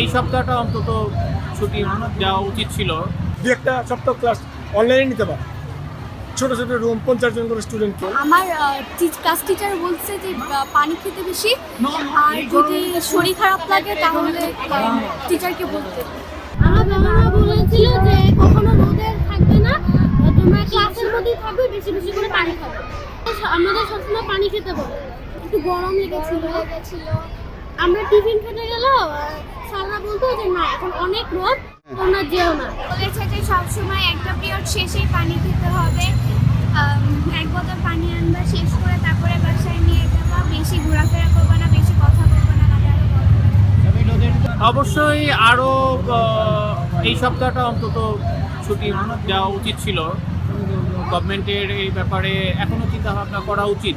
এই সপ্তাহটা অন্তত ছুটি দেওয়া উচিত ছিল। দু একটা সপ্তাহ ক্লাস অনলাইনে নিতে পারে। ছোট ছোট রুম পঞ্চাশ জন করে স্টুডেন্টকে আমার ক্লাস টিচার বলছে যে পানি খেতে বেশি আর যদি শরীর খারাপ লাগে তাহলে টিচারকে বলতে। আমার বাবারা বলেছিল যে কখনো রোদে থাকবে না তোমরা ক্লাসের মধ্যেই থাকবে বেশি বেশি করে পানি খাবে। আমাদের সবসময় পানি খেতে বলে। একটু গরম লেগেছিল লেগেছিল। আমরা টিফিন খেতে গেলেও স্যাররা বলতো যে না এখন অনেক রোদ তোমরা যেও না। বলেছে যে সবসময় একটা পিরিয়ড শেষেই পানি খেতে হবে। এক বোতল পানি আনবা শেষ করে তারপরে বাসায় নিয়ে যাবা। বেশি ঘোরাফেরা করবে না বেশি কথা বলবে না অবশ্যই আরও এই সপ্তাহটা অন্তত ছুটি দেওয়া উচিত ছিল। গভর্নমেন্টের এই ব্যাপারে এখনও চিন্তা ভাবনা করা উচিত।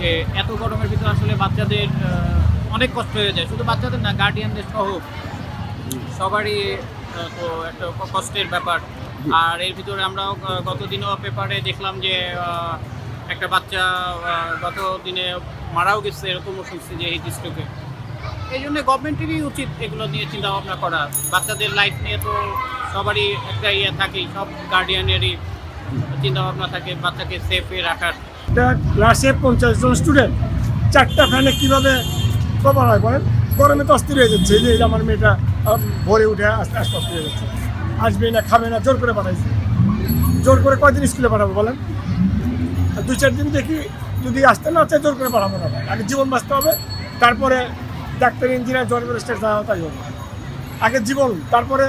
যে এত গরমের ভিতরে আসলে বাচ্চাদের অনেক কষ্ট হয়ে যায়। শুধু বাচ্চাদের না গার্ডিয়ানদের সহ সবারই তো একটা কষ্টের ব্যাপার। আর এর ভিতরে আমরাও গ- গতদিনও পেপারে দেখলাম যে একটা বাচ্চা গত দিনে মারাও গেছে এরকমও শুনছি যে হিট স্ট্রোকে এই জন্য গভর্নমেন্টেরই উচিত এগুলো নিয়ে চিন্তা ভাবনা করা। বাচ্চাদের লাইফ নিয়ে তো সবারই একটা ইয়ে থাকেই সব গার্ডিয়ানেরই চিন্তা ভাবনা থাকে বাচ্চাকে সেফে রাখার। ক্লাসে পঞ্চাশ জন স্টুডেন্ট চারটা ফ্যানে কীভাবে কভার হয় বলেন? গরমে তো অস্থির হয়ে যাচ্ছে যে আমার মেয়েটা ভোরে উঠে আস্তে আস্তে অস্থির হয়ে যাচ্ছে। আসবে না, খাবে না, জোর করে পাঠাইছে। জোর করে কয়দিন স্কুলে পাঠাবো বলেন? দুই চার দিন দেখি, যদি আসতে না চায়, জোর করে পাঠাবো না। আগে জীবন বাঁচতে হবে, তারপরে ডাক্তার, ইঞ্জিনিয়ার, জল স্টেট যা তাই হবে। আগে জীবন, তারপরে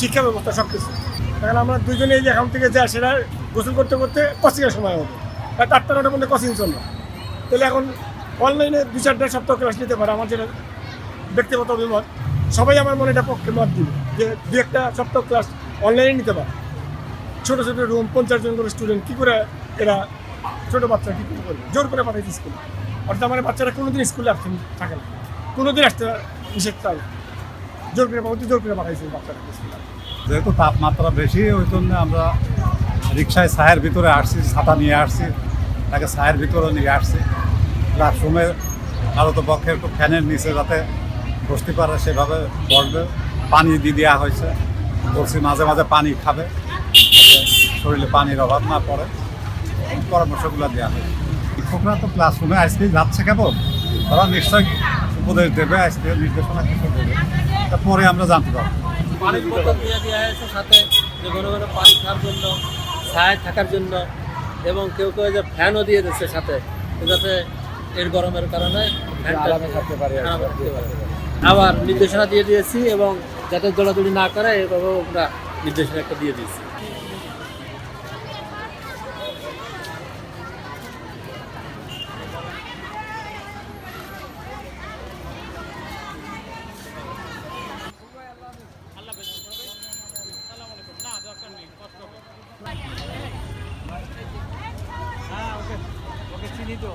শিক্ষা ব্যবস্থা সব কিছু এখন আমরা দুজনে এই যে এখন থেকে যা সেটা গোসল করতে করতে কোচিংয়ের সময় হবে। রাত আটটা নটার মধ্যে কোচিং চলবে তাহলে এখন অনলাইনে দু চার চারটা সপ্তাহ ক্লাস নিতে পারে, আমার যেটা ব্যক্তিগত অভিমত। সবাই আমার মনে এটা পক্ষে মত দিবে যে দু একটা সপ্তাহ ক্লাস অনলাইনে নিতে পারে। ছোটো ছোটো রুম পঞ্চাশ জন করে স্টুডেন্ট কী করে এরা ছোটো বাচ্চা কী করে করবে? জোর করে পাঠাইছে স্কুলে অর্থাৎ আমার বাচ্চারা কোনোদিন স্কুলে আসতে থাকে না। কোনোদিন আসতে নিষেধ করে জোর করে, অতি জোর করে পাঠাইছে বাচ্চারা যেহেতু তাপমাত্রা বেশি, ওই জন্য আমরা রিক্সায় ছায়ের ভিতরে আসছি, ছাতা নিয়ে আসছি। তাকে ছায়ের ভিতরে নিয়ে আসছি। ক্লাসরুমে আরও তো পক্ষে একটু ফ্যানের নিচে যাতে বসতে পারে, সেভাবে বসবে। পানি দিয়ে দেওয়া হয়েছে। বলছি মাঝে মাঝে পানি খাবে। শরীরে পানির অভাব না পড়ে। পরামর্শগুলো দেওয়া হয়েছে। শিক্ষকরা তো ক্লাসরুমে আজকে যাচ্ছে কেবল? তারা নিশ্চয়ই উপদেশ দেবে আজকে নির্দেশনা কিছু দেবে। তা পরে আমরা জানতে পারব। পানির বোতল দিয়ে দেওয়া হয়েছে সাথে যে ঘন ঘন পানি খাওয়ার জন্য ছায় থাকার জন্য। এবং কেউ কেউ যে ফ্যানও দিয়ে দিচ্ছে সাথে যাতে এর গরমের কারণে আবার নির্দেশনা দিয়ে দিয়েছি এবং যাতে দৌড়াদৌড়ি না করে এভাবেও আমরা নির্দেশনা একটা দিয়ে দিয়েছি। তো?